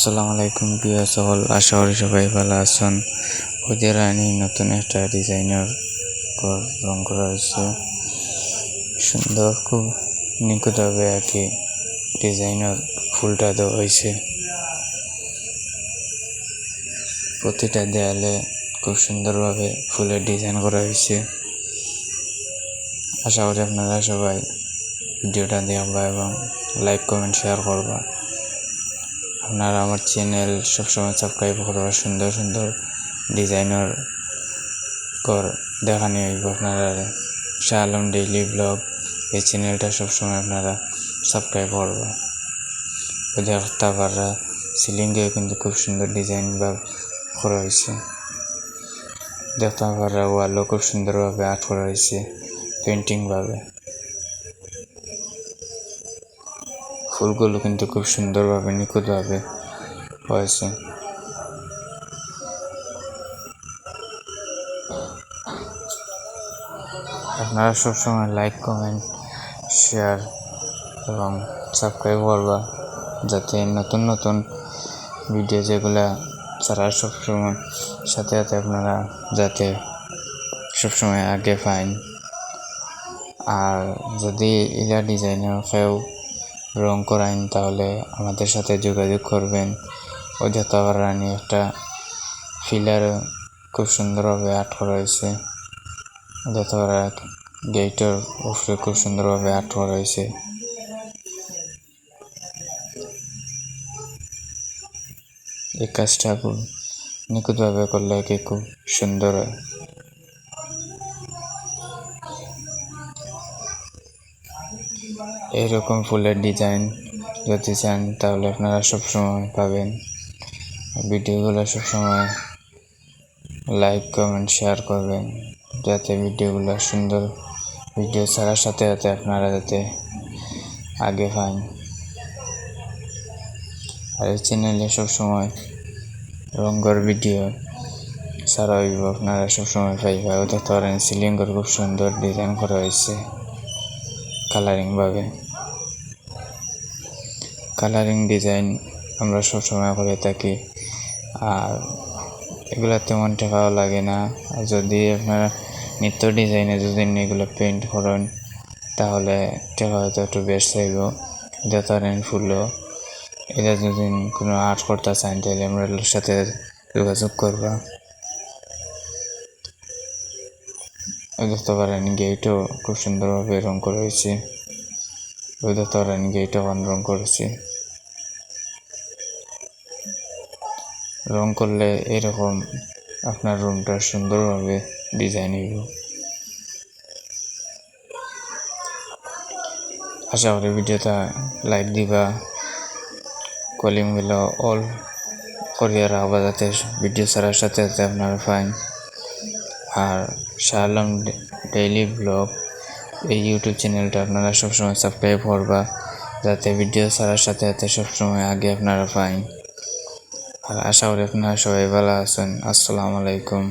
আসসালামু আলাইকুম প্রিয় সকল আশা করি সবাই ভালো আছেন। ওদের রানী নতুন একটা ডিজাইনের ঘর রং করা হয়েছে। সুন্দর, খুব নিখুঁতভাবে আর কি ডিজাইনের ফুলটা দেওয়া হয়েছে। প্রতিটা দেয়ালে খুব সুন্দরভাবে ফুলের ডিজাইন করা হয়েছে। আশা করি আপনারা সবাই ভিডিওটা দেখবা এবং লাইক কমেন্ট শেয়ার করবা। আপনারা আমার চ্যানেল সবসময় সাবস্ক্রাইব করবা সুন্দর সুন্দর ডিজাইনার কর দেখানি হইব আপনারা। শাহ আলম ডেইলি ব্লগ এই চ্যানেলটা সবসময় আপনারা সাবস্ক্রাইব করবা। দেখতে পাররা সিলিংয়ে কিন্তু খুব সুন্দর ডিজাইন বা করা হয়েছে। দেখতে পাররা ওয়ালও খুব সুন্দরভাবে আর্ট করা হয়েছে পেন্টিংভাবে ফুলগুলো কিন্তু খুব সুন্দরভাবে নিখুঁতভাবে হয়েছে। আপনারা সবসময় লাইক, কমেন্ট, শেয়ার এবং সাবস্ক্রাইব করবা যাতে নতুন নতুন ভিডিও যেগুলা ছাড়া সবসময় সাথে সাথে আপনারা যাতে সবসময় আগে পাইন। আর যদি ইলা ডিজাইনের কেউ রং করাইন, তাহলে আমাদের সাথে যোগাযোগ করবেন। অযোধ্যা রানী একটা ফিলার খুব সুন্দরভাবে আর্ট করা হয়েছে অযোধ্যা গেটের উপরে খুব সুন্দরভাবে আর্ট করা হয়েছে এই কাজটা খুব নিখুঁতভাবে করলে কি খুব সুন্দর হয়। এরকম ফুলের ডিজাইন যদি চান, তাহলে আপনারা সবসময় পাবেন। ভিডিওগুলো সবসময় লাইক কমেন্ট শেয়ার করবেন, যাতে ভিডিওগুলো সুন্দর ভিডিও ছাড়ার সাথে সাথে আপনারা যাতে আগে পান। আর এই চ্যানেলে সবসময় রঙ্গর ভিডিও ছাড়া হইব, আপনারা সবসময় পাইবা। দেখতে পারেন সিলিংয়ের খুব সুন্দর ডিজাইন করা হয়েছে কালারিংভাবে কালারিং ডিজাইন আমরা সবসময় করে থাকি। আর এগুলো তেমন টাকাও লাগে না। আর যদি আপনারা নিত্য ডিজাইনে যদি এগুলো পেন্ট করেন, তাহলে টাকা হয়তো একটু বেশ চাইব যথারেন ফুলও এটা যদি কোনো আর্ট করতে চান, তাহলে আমরা সাথে যোগাযোগ করবা। দেখতে পারেন গেটও খুব সুন্দরভাবে রং করা হয়েছে। দেখতে পারেন গেটও রং করেছে। রং করলে এরকম আপনার রুমটা সুন্দরভাবে ডিজাইন হইব। আশা করি ভিডিওটা লাইক দিবা কলিংগুলো অল করিয়া রাখবা যাতে ভিডিও ছাড়ার সাথে সাথে আপনারা পাইন আর শাহ আলম ডেইলি ব্লগ। এই ইউটিউব চ্যানেলটা আপনারা সবসময় সাবস্ক্রাইব করবা, যাতে ভিডিও ছাড়ার সাথে সাথে সবসময় আগে আপনারা পাইন। আর আশা করি আপনারা সবাই ভালো আছেন। আসসালামু আলাইকুম।